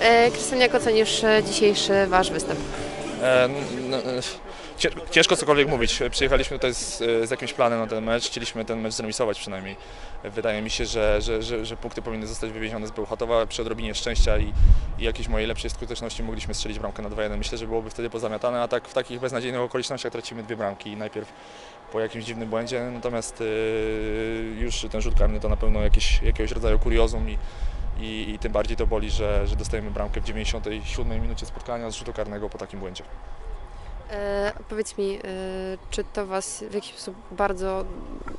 E, Krystian, jak ocenisz e, dzisiejszy Wasz występ? E, Ciężko cokolwiek mówić. Przyjechaliśmy tutaj z, z jakimś planem na ten mecz. Chcieliśmy ten mecz zremisować przynajmniej. Wydaje mi się, że, że, że, że punkty powinny zostać wywiezione z Bełchatowa przy odrobinie szczęścia i, i jakiejś mojej lepszej skuteczności mogliśmy strzelić bramkę na 2-1. Myślę, że byłoby wtedy pozamiatane, a tak w takich beznadziejnych okolicznościach tracimy dwie bramki. Najpierw po jakimś dziwnym błędzie, natomiast y, już ten rzut karny to na pewno jakieś, jakiegoś rodzaju kuriozum i, i, i tym bardziej to boli, że, że dostajemy bramkę w 97 minucie spotkania z rzutu karnego po takim błędzie. E, Powiedz mi, e, czy to Was w jakiś sposób bardzo,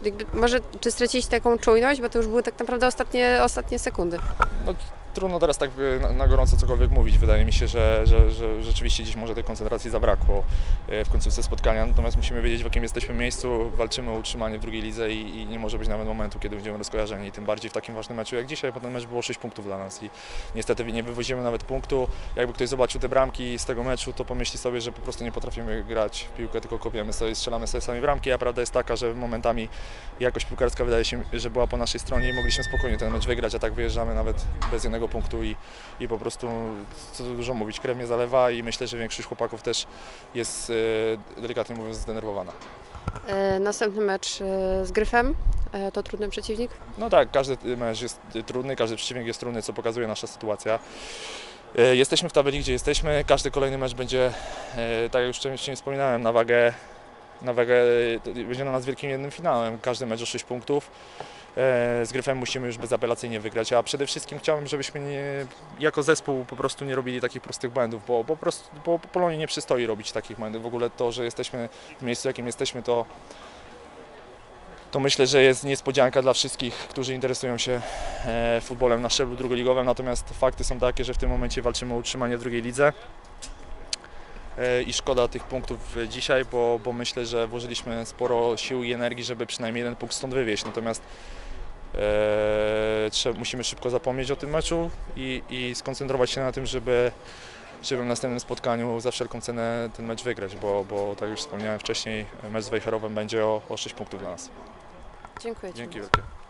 jakby, może czy straciliście taką czujność, bo to już były tak naprawdę ostatnie, ostatnie sekundy. No, trudno teraz tak y, na, gorąco cokolwiek mówić. Wydaje mi się, że, że, że rzeczywiście dziś może tej koncentracji zabrakło y, w końcówce spotkania, natomiast musimy wiedzieć w jakim jesteśmy miejscu, walczymy o utrzymanie w drugiej lidze i, i nie może być nawet momentu, kiedy będziemy rozkojarzeni. Tym bardziej w takim ważnym meczu jak dzisiaj, bo ten mecz było 6 punktów dla nas i niestety nie wywozimy nawet punktu. Jakby ktoś zobaczył te bramki z tego meczu, to pomyśli sobie, że po prostu nie potrafimy grać w piłkę, tylko kopiemy sobie, strzelamy sobie sami bramki, a prawda jest taka, że momentami jakość piłkarska wydaje się, że była po naszej stronie i mogliśmy spokojnie ten mecz wygrać, a tak wyjeżdżamy nawet bez jednego punktu i, i po prostu, co dużo mówić, krew mnie zalewa i myślę, że większość chłopaków też jest e, delikatnie mówiąc zdenerwowana. E, Następny mecz e, z Gryfem, to trudny przeciwnik. No tak, każdy mecz jest trudny, każdy przeciwnik jest trudny, co pokazuje nasza sytuacja. Jesteśmy w tabeli, gdzie jesteśmy. Każdy kolejny mecz będzie, tak jak już wcześniej wspominałem, na wagę, na wagę będzie dla nas wielkim jednym finałem. Każdy mecz o 6 punktów. E, Z Gryfem musimy już bezapelacyjnie wygrać, a przede wszystkim chciałbym, żebyśmy nie, jako zespół po prostu nie robili takich prostych błędów, bo po prostu bo Polonii nie przystoi robić takich błędów. W ogóle to, że jesteśmy w miejscu, jakim jesteśmy, to to myślę, że jest niespodzianka dla wszystkich, którzy interesują się e, futbolem na szczeblu drugoligowym, natomiast fakty są takie, że w tym momencie walczymy o utrzymanie w drugiej lidze i szkoda tych punktów dzisiaj, bo, bo myślę, że włożyliśmy sporo sił i energii, żeby przynajmniej jeden punkt stąd wywieźć, natomiast e, trzeba, musimy szybko zapomnieć o tym meczu i, i skoncentrować się na tym, żeby żeby w następnym spotkaniu za wszelką cenę ten mecz wygrać, bo, bo tak jak już wspomniałem wcześniej, mecz z Wejherowem będzie o, o 6 punktów dla nas. Dziękuję Ci. Dzięki bardzo. wielkie.